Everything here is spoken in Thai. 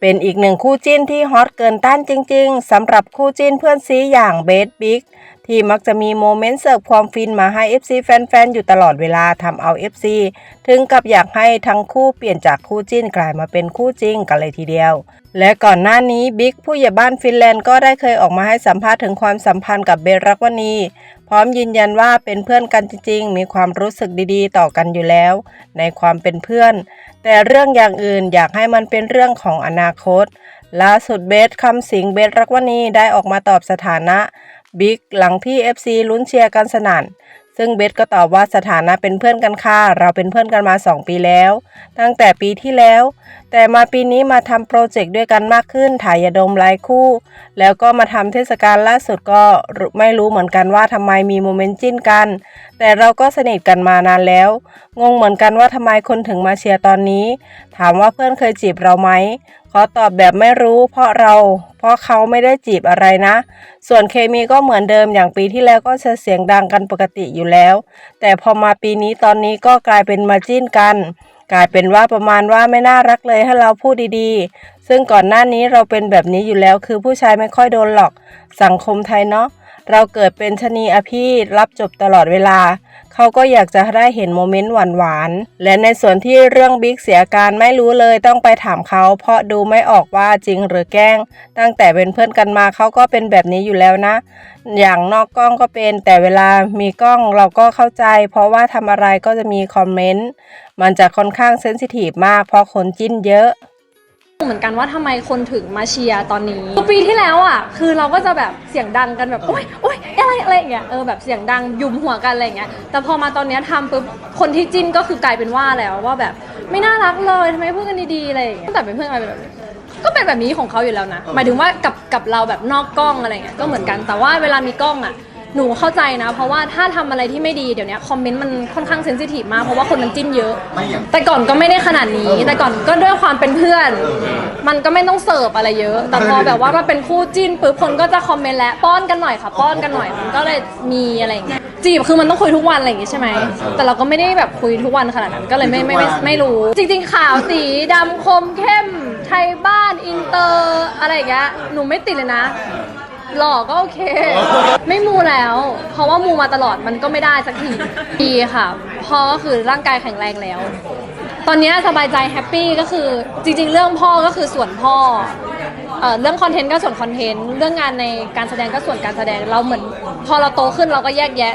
เป็นอีกหนึ่งคู่จิ้นที่ฮอตเกินต้านจริง ๆสำหรับคู่จิ้นเพื่อนซีอย่างเบสบิ๊กที่มักจะมีโมเมนต์เสิร์ฟความฟินมาให้ FC แฟนๆ อยู่ตลอดเวลาทำเอา FC ถึงกับอยากให้ทั้งคู่เปลี่ยนจากคู่จิ้นกลายมาเป็นคู่จริงกันเลยทีเดียว และก่อนหน้านี้บิ๊กผู้ใหญ่บ้านฟินแลนด์ก็ได้เคยออกมาให้สัมภาษณ์ถึงความสัมพันธ์กับเบรักวณี พร้อมยืนยันว่าเป็นเพื่อนกันจริงๆ มีความรู้สึกดีๆ ต่อกันอยู่แล้ว ในความเป็นเพื่อน แต่เรื่องอย่างอื่นอยากให้มันเป็นเรื่องของอนาคต ล่าสุดเบสคำสิงเบสรักวณีได้ออกมาตอบสถานะบิ๊กหลังที่ FC ลุ้นเชียร์กันสนั่น ซึ่งเบสก็ตอบว่าสถานะเป็นเพื่อนกันค่ะ เราเป็นเพื่อนกันมา 2 ปีแล้ว ตั้งแต่ปีที่แล้วแต่มาปีนี้มาทำโปรเจกต์ด้วยกันมากขึ้น ถ่ายยาดมรายคู่ แล้วก็มาทำเทศกาลล่าสุดก็ไม่รู้เหมือนกันว่าทำไมมีโมเมนต์จิ้นกัน แต่เราก็สนิทกันมานานแล้ว งงเหมือนกันว่าทำไมคนถึงมาเชียร์ตอนนี้ ถามว่าเพื่อนเคยจีบเราไหม ขอตอบแบบไม่รู้เพราะเรา เพราะเขาไม่ได้จีบอะไรนะ ส่วนเคมีก็เหมือนเดิมอย่างปีที่แล้วก็จะเสียงดังกันปกติอยู่แล้ว แต่พอมาปีนี้ตอนนี้ก็กลายเป็นมาจิ้นกัน กลายเป็นว่าประมาณว่าไม่น่ารักเลยให้เราพูดดีๆ ซึ่งก่อนหน้านี้เราเป็นแบบนี้อยู่แล้วคือผู้ชายไม่ค่อยโดนหรอก สังคมไทยเนาะ เราเกิดเป็นชนีอภิรับจบตลอดเวลา เขาก็อยากจะได้เห็นโมเมนต์หวานๆ และในส่วนที่เรื่องบิ๊กเสียการไม่รู้เลยต้องไปถามเขา เพราะดูไม่ออกว่าจริงหรือแกล้ง ตั้งแต่เป็นเพื่อนกันมาเขาก็เป็นแบบนี้อยู่แล้วนะ อย่างนอกกล้องก็เป็น แต่เวลามีกล้องเราก็เข้าใจ เพราะว่าทำอะไรก็จะมีคอมเมนต์ มันจะค่อนข้างเซนซิทีฟมากเพราะคนจิ้นเยอะ เหมือนกันว่าทำไมคนถึงมาเชียร์ตอนนี้ปีที่แล้วอะ คือเราก็จะแบบเสียงดังกันแบบโอ๊ยโอ๊ยอะไรอะไรอย่างเงี้ยเออแบบเสียงดังยุมหัวกันอะไรอย่างเงี้ยแต่พอมาตอนเนี้ยทำปุ๊บคนที่จิ้นก็คือกลายเป็นว่าแล้วว่าแบบไม่น่ารักเลยทำไมพูดกันดีๆอะไรอย่างเงี้ยตั้งแต่เป็นเพื่อนกันเป็นแบบนี้ก็เป็นแบบนี้ของเขาอยู่แล้วนะหมายถึงว่ากับกับเราแบบนอกกล้องอะไรเงี้ยก็เหมือนกันแต่ว่าเวลามีกล้องอะ หนูเข้าใจนะ เพราะว่าถ้าทำอะไรที่ไม่ดีเดี๋ยวนี้คอมเมนต์มันค่อนข้างเซนซิทีฟมากเพราะว่าคนมันจิ้นเยอะ ไม่อย่าง แต่ก่อนก็ไม่ได้ขนาดนี้ แต่ก่อนก็ด้วยความเป็นเพื่อน มันก็ไม่ต้องเสิร์ฟอะไรเยอะ แต่พอแบบว่ามาเป็นคู่จิ้นปุ๊บคนก็จะคอมเมนต์แล้วป้อนกันหน่อยค่ะ ป้อนกันหน่อยมันก็เลยมีอะไรอย่างเงี้ยจีบคือมันต้องคุยทุกวันอะไรอย่างงี้ใช่ไหมแต่เราก็ไม่ได้แบบคุยทุกวันขนาดนั้นก็เลยไม่ไม่ไม่ไม่รู้ จริงๆขาวสีดำคมเข้มไทยบ้านอินเตอร์อะไรอย่างเงี้ยหนูไม่ติดเลยนะ หล่อก็โอเค ไม่มูแล้ว เพราะว่ามูมาตลอดมันก็ไม่ได้สักทีดีค่ะพ่อก็คือร่างกายแข็งแรงแล้ว ตอนนี้สบายใจแฮปปี้ก็คือจริง ๆ เรื่องพ่อก็คือส่วนพ่อเอ่อเรื่องคอนเทนต์ก็ส่วนคอนเทนต์ เรื่องงานในการแสดงก็ส่วนการแสดงเราเหมือน พอเราโตขึ้นเราก็แยกแยะ